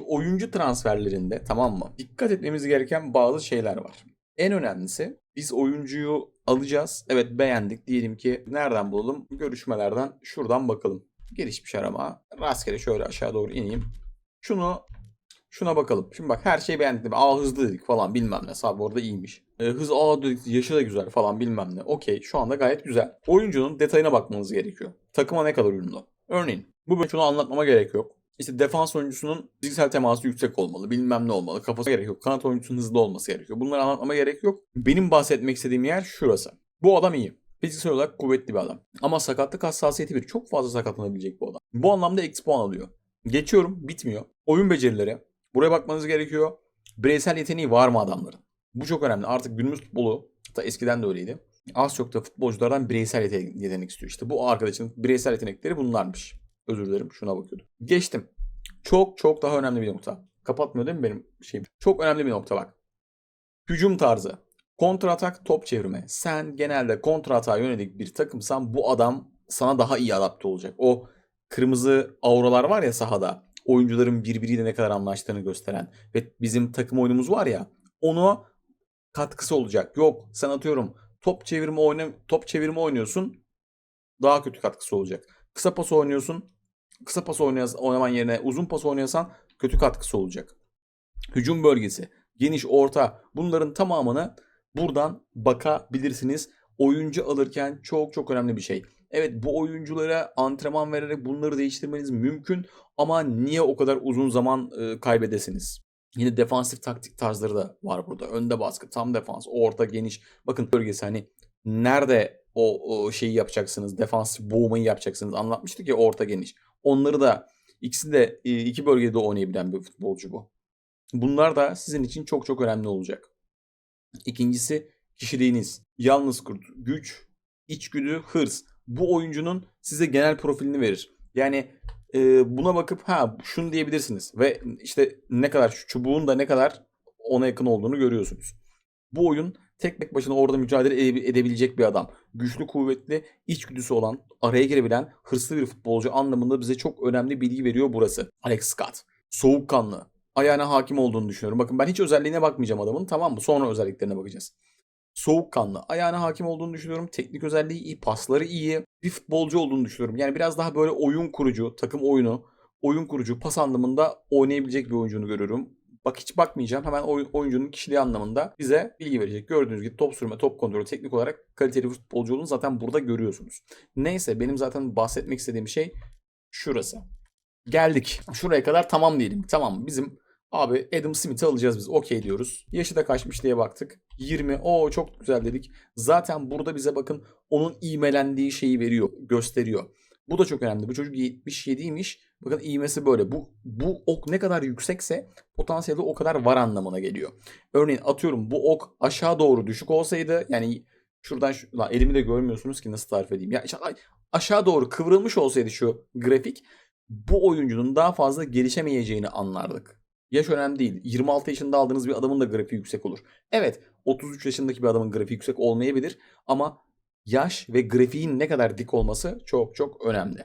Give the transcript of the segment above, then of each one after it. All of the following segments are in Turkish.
Oyuncu transferlerinde tamam mı? Dikkat etmemiz gereken bazı şeyler var. En önemlisi biz oyuncuyu alacağız. Evet beğendik. Diyelim ki nereden bulalım? Görüşmelerden şuradan bakalım. Gelişmiş arama. Rastgele şöyle aşağı doğru ineyim. Şunu şuna bakalım. Şimdi bak her şeyi beğendik. Aa hızlı dedik falan bilmem ne. Sabah orada iyiymiş. E, hız aa dedik yaşı da güzel falan bilmem ne. Okey şu anda gayet güzel. Oyuncunun detayına bakmanız gerekiyor. Takıma ne kadar uyumlu. Örneğin bu bölüm şunu anlatmama gerek yok. İşte defans oyuncusunun fiziksel teması yüksek olmalı. Bilmem ne olmalı. Kafası gerek yok. Kanat oyuncusunun hızlı olması gerekiyor. Bunları anlatmama gerek yok. Benim bahsetmek istediğim yer şurası. Bu adam iyi. Fiziksel olarak kuvvetli bir adam. Ama sakatlık hassasiyeti bir. Çok fazla sakatlanabilecek bu adam. Bu anlamda eksi puan alıyor. Geçiyorum. Bitmiyor. Oyun becerileri. Buraya bakmanız gerekiyor. Bireysel yeteneği var mı adamların? Bu çok önemli. Artık günümüz futbolu, hatta eskiden de öyleydi. Az çok da futbolculardan bireysel yetenek istiyor. İşte bu arkadaşın bireysel yetenekleri bunlarmış. Özür dilerim şuna bakıyordum. Geçtim. Çok çok daha önemli bir nokta. Kapatmıyor değil mi benim şeyim? Çok önemli bir nokta bak. Hücum tarzı. Kontratak top çevirme. Sen genelde kontratağa yönelik bir takımsan bu adam sana daha iyi adapte olacak. O kırmızı auralar var ya sahada. Oyuncuların birbiriyle ne kadar anlaştığını gösteren. Ve bizim takım oyunumuz var ya. Onu katkısı olacak. Yok sen atıyorum top çevirme oyna top çevirme oynuyorsun. Daha kötü katkısı olacak. Kısa pas oynuyorsun. Kısa pas oynaman yerine uzun pas oynayasan kötü katkısı olacak. Hücum bölgesi, geniş, orta bunların tamamını buradan bakabilirsiniz. Oyuncu alırken çok çok önemli bir şey. Evet bu oyunculara antrenman vererek bunları değiştirmeniz mümkün ama niye o kadar uzun zaman e, kaybedesiniz? Yine defansif taktik tarzları da var burada. Önde baskı, tam defans, orta, geniş. Bakın bölgesi hani nerede o, o şeyi yapacaksınız, defansif boğmayı yapacaksınız. Anlatmıştık ya orta, geniş. Onları da ikisi de e, iki bölgede oynayabilen bir futbolcu bu. Bunlar da sizin için çok çok önemli olacak. İkincisi kişiliğiniz. Yalnız kurt, güç, içgüdü, hırs. Bu oyuncunun size genel profilini verir. Yani e, buna bakıp ha şunu diyebilirsiniz ve işte ne kadar şu çubuğun da ne kadar ona yakın olduğunu görüyorsunuz. Bu oyun tek tek başına orada mücadele ede- edebilecek bir adam. Güçlü, kuvvetli, içgüdüsü olan, araya girebilen, hırslı bir futbolcu anlamında bize çok önemli bilgi veriyor burası. Alex Scott. Soğukkanlı. Ayağına hakim olduğunu düşünüyorum. Bakın ben hiç özelliğine bakmayacağım adamın tamam mı? Sonra özelliklerine bakacağız. Soğukkanlı. Ayağına hakim olduğunu düşünüyorum. Teknik özelliği iyi, pasları iyi. Bir futbolcu olduğunu düşünüyorum. Yani biraz daha böyle oyun kurucu, takım oyunu, oyun kurucu, pas anlamında oynayabilecek bir oyuncunu görüyorum. Bak hiç bakmayacağım. Hemen oy- oyuncunun kişiliği anlamında bize bilgi verecek. Gördüğünüz gibi top sürme, top kontrolü teknik olarak kaliteli bir futbolcu olduğunu zaten burada görüyorsunuz. Neyse benim zaten bahsetmek istediğim şey şurası. Geldik. Şuraya kadar tamam diyelim. Tamam bizim abi Adam Smith'i alacağız biz. Okey diyoruz. Yaşı da kaçmış diye baktık. 20. O çok güzel dedik. Zaten burada bize bakın onun iğmelendiği şeyi veriyor, gösteriyor. Bu da çok önemli. Bu çocuk 77'ymiş. Bakın iğmesi böyle. Bu bu ok ne kadar yüksekse potansiyeli o kadar var anlamına geliyor. Örneğin atıyorum bu ok aşağı doğru düşük olsaydı yani şuradan şu, lan elimi de görmüyorsunuz ki nasıl tarif edeyim. Ya aşağı- doğru kıvrılmış olsaydı şu grafik bu oyuncunun daha fazla gelişemeyeceğini anlardık. Yaş önemli değil. 26 yaşında aldığınız bir adamın da grafiği yüksek olur. Evet 33 yaşındaki bir adamın grafiği yüksek olmayabilir ama yaş ve grafiğin ne kadar dik olması çok çok önemli.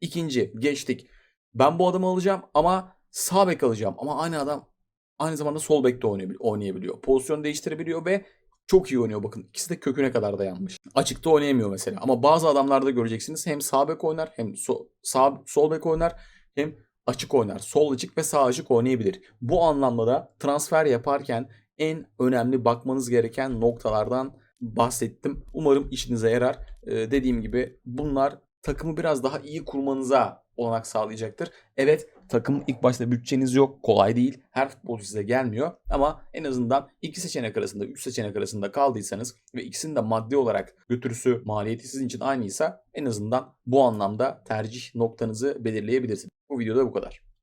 İkinci geçtik. Ben bu adamı alacağım ama sağ bek alacağım ama aynı adam aynı zamanda sol bekte oynayabil- oynayabiliyor. Pozisyon değiştirebiliyor ve çok iyi oynuyor bakın. İkisi de köküne kadar dayanmış. Açıkta oynayamıyor mesela. Ama bazı adamlarda göreceksiniz hem sağ bek oynar hem so- sağ sol bek oynar hem açık oynar. Sol açık ve sağ açık oynayabilir. Bu anlamda da transfer yaparken en önemli bakmanız gereken noktalardan bahsettim. Umarım işinize yarar. Ee, dediğim gibi bunlar takımı biraz daha iyi kurmanıza olanak sağlayacaktır. Evet takım ilk başta bütçeniz yok. Kolay değil. Her futbolcu size gelmiyor. Ama en azından iki seçenek arasında, üç seçenek arasında kaldıysanız ve ikisinin de maddi olarak götürüsü, maliyeti sizin için aynıysa en azından bu anlamda tercih noktanızı belirleyebilirsiniz. Bu videoda bu kadar.